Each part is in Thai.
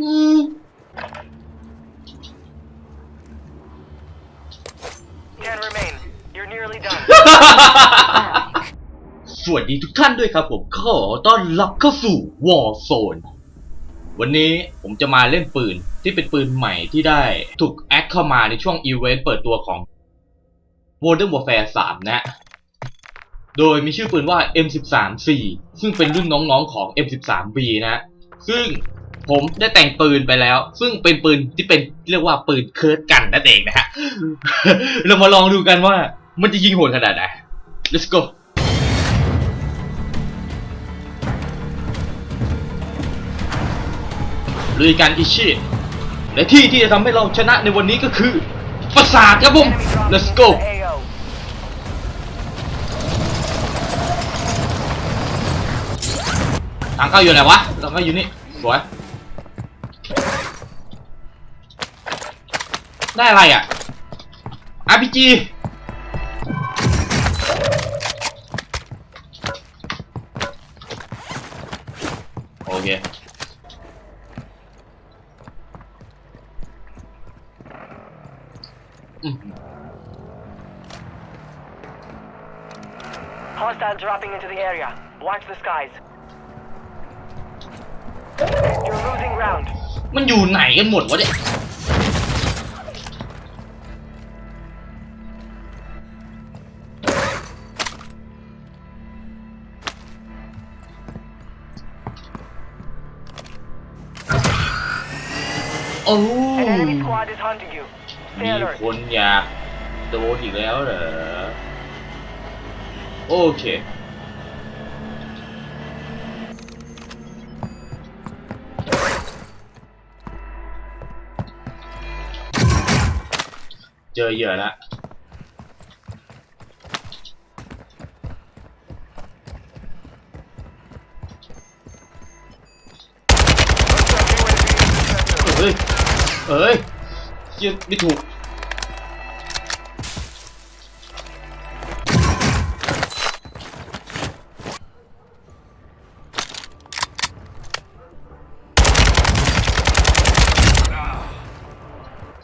อืมสวัสดีทุกท่านด้วยครับผมขอต้อนรับเข้าสู่ Warzone วันนี้ผมจะมาเล่นปืนที่เป็นปืนใหม่ที่ได้ถูกแอดเข้ามาในช่วงอีเวนต์เปิดตัวของ Modern Warfare 3 นะ โดยมีชื่อปืนว่า M13C ซึ่งเป็นรุ่นน้องๆของ M13B นะ ซึ่ง ผมได้แต่งปืนไปแล้ว ซึ่งเป็นปืนที่เป็นเรียกว่าปืนเคิร์ดกันนั่นเองนะฮะ เรามาลองดูกันว่ามันจะยิงโหดขนาดไหน let's go ลุยกันอิชิและที่ที่จะทำให้เราชนะในวันนี้ก็คือปราสาทครับผม let's go ทางเข้าอยู่ไหนวะทางเข้าอยู่นี่สวย ได้อะไรอะ RPG โอเคอืม Hostile dropping into the area. Watch the skies. You're losing ground. มันอยู่ไหนกันหมดวะเนี่ย มีคนอยากโดนอีกแล้วเหรอ โอเค เจอเหยื่อแล้วเอ้ยเอ้ย เหี้ยไม่ถูก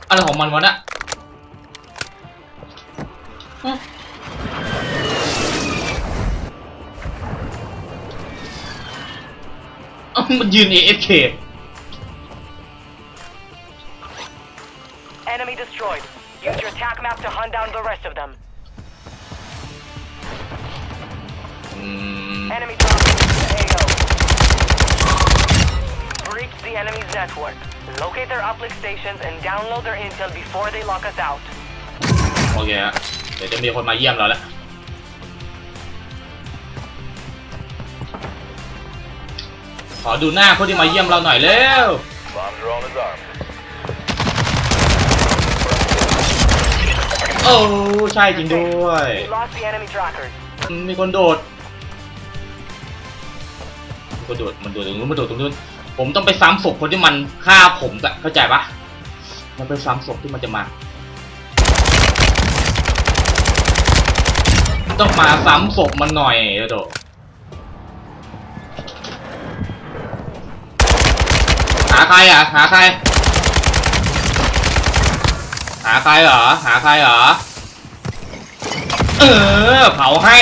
อะไรของมันวะน่ะฮะเอ้ามันยืน AFK destroyed. Use your attack map to hunt down the rest of them. อืม Enemy dropping into the AO. Breach the enemy's network. Locate their uplink stations and download their intel before they lock us out. โอเคฮะเดี๋ยวจะมีคนมาเยี่ยมเราแล้ว ขอดูหน้าคนที่มาเยี่ยมเราหน่อยเร็ว อ้ใช่จริงด้วย มีคนโดดมีคนโดดมันโดดตรงนู้นมันโดดตรงนู้นผมต้องไปซ้ำศพคนที่มันฆ่าผมอะเข้าใจปะมันไปซ้ำศพที่มันจะมา ต้องมาซ้ำศพมันหน่อยเดี๋ยวโดดหาใครอะหาใคร หาใครเหรอ หาใครเหรอ เออ เผาให้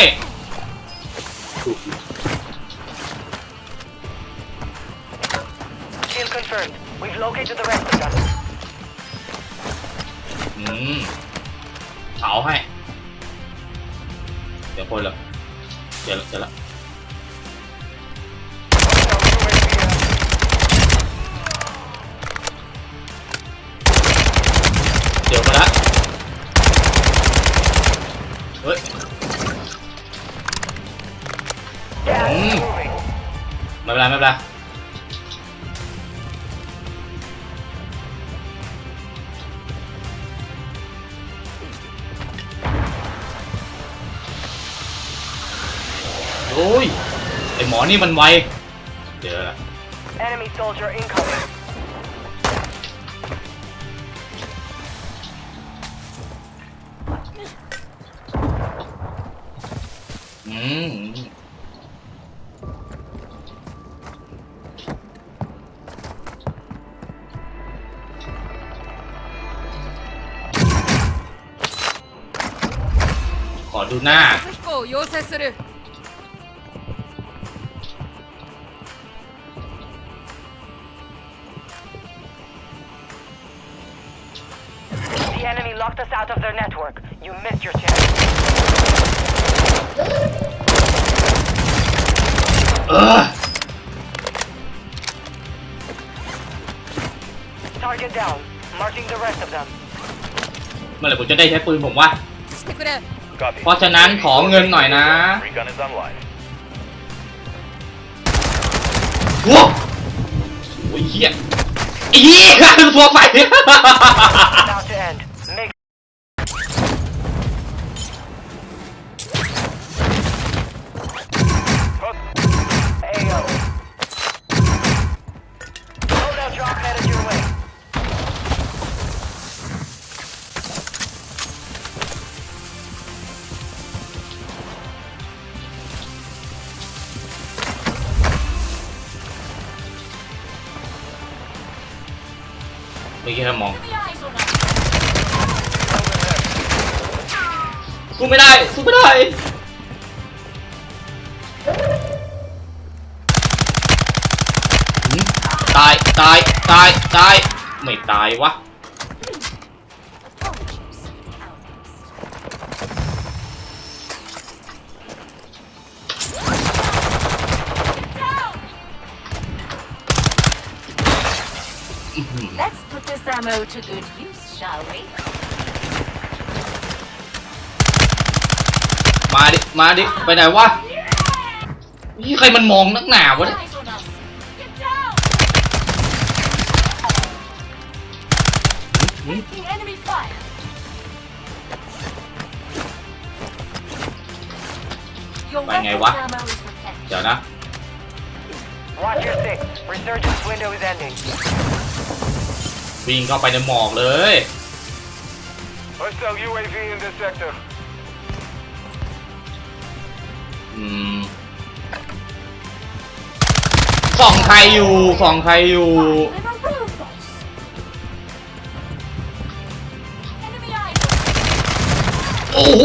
Kill confirmed. We've located the rest of them. อืมเผาให้ เดี๋ยวคนละเดี๋ยวละเดี๋ยวละ เฮ้ย Gas is Mm. moving. ไม่เป็นไรไม่เป็นไรโอ้ย ไอหมอนี่มันไว เดี๋ยวนะ Enemy soldier incoming. อืมขอดูหน้า飛行を要請する The enemy locked us out of their network. You missed your chance. เออ Target down. Marking the rest of them. เมื่อไหร่ผมจะได้ใช้ปืนผมวะ してくれ Copy. เพราะฉะนั้นขอเงินหน่อยนะ Recon is online. โว้โอ้ยเหี้ยไอ้เหี้ยคือตัวไฟ About to end. ไม่คิดแค่มองสู้ไม่ได้สู้ไม่ได้หืมตายตายตายตายไม่ตายวะ Let's put this ammo to good use, shall we? มาดิ มาดิ ไปไหนวะนี่ใครมันมองนักหนาวะเนี่ย Eyes on us. Get down! หืม The enemy fire. Your Mày ngày weapons quá. ammo is replenished. เดี๋ยวนะ Watch your six. Resurgence window is ending. วิ่งเข้าไปในหมอกเลย Hostile UAV in this sector. อืมส่องใครอยู่ส่องใครอยู่ Little robots. Enemy eyes on โอ้โห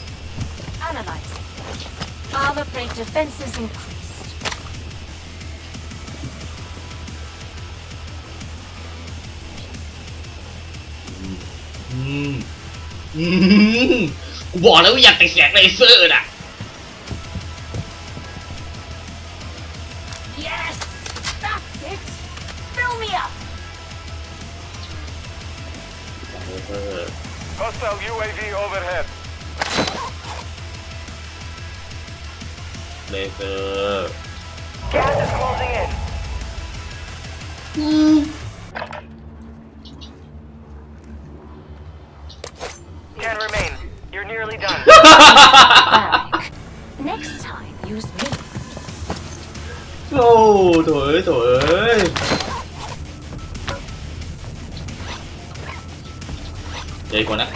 Armor plate defenses increased. อืมอืมกูบอกแล้วว่าอยากติดแสงเลเซอร์น่ะ Yes! That's it! Fill me up! เลเซอร์ Hostile UAV overhead. เลเซอร์ Gas is closing in. Ten remain. You're nearly done. Back. Next time, use me. โอ้โถยโถยเดี๋ยวอีกคนนะ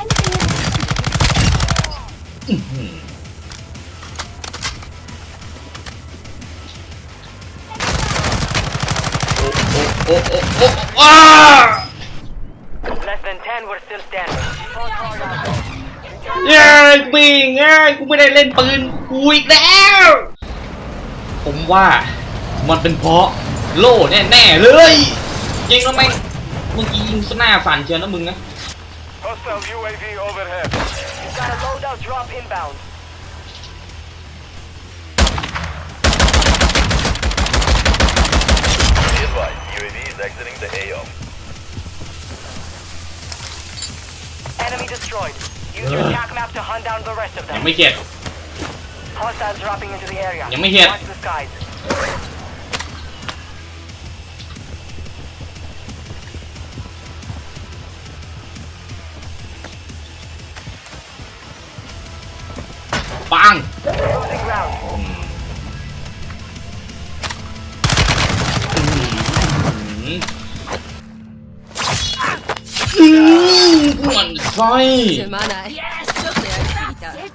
Anything อืม โอ้โอ้โอ้โอ้โอ้ว้า Less than ten were still standing. เย้ยปิงเอ้ยกูไม่ได้เล่นปืนกูอีกแล้ว ผมว่ามันเป็นเพราะโล่แน่ๆเลยจริงแล้วแม่งเมื่อกี้ยิงสหน้าสั่นเชียวนะมึงนะ Hostile UAV overhead. You've got a loadout drop inbound. Be advised, UAV is exiting the AO. Enemy destroyed. Use your Ugh. attack map to hunt down the rest of ยัง them. ไม่เจ็บ Hostiles dropping into the area. ยังไม่เห็น Watch the skies. ปัง Losing ground. อืมมันไส้ すまないちょっとやりすぎた It.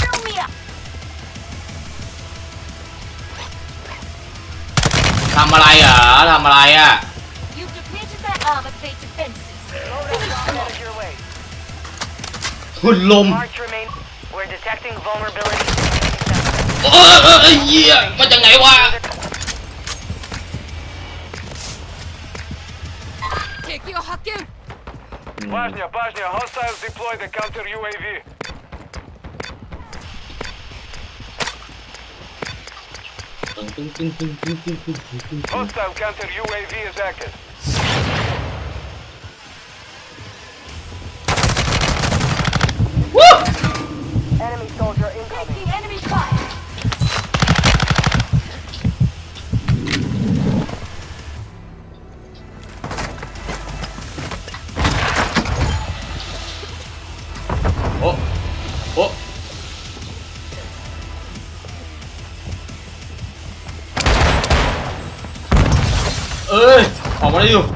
Fill me up. ทำอะไรเหรอทำอะไรอ่ะ You've depleted their armor plate defenses. Headed your way. หุ่นลม March remain. We're detecting vulnerability. เออเออเออเหี้ยมาจากไหนวะ 敵を発見 Bajnia, Bajnia, hostiles deploy the counter UAV. ตึงตึงตึงตึงตึงตึงตึงตึงตึง Hostile counter UAV is active. твою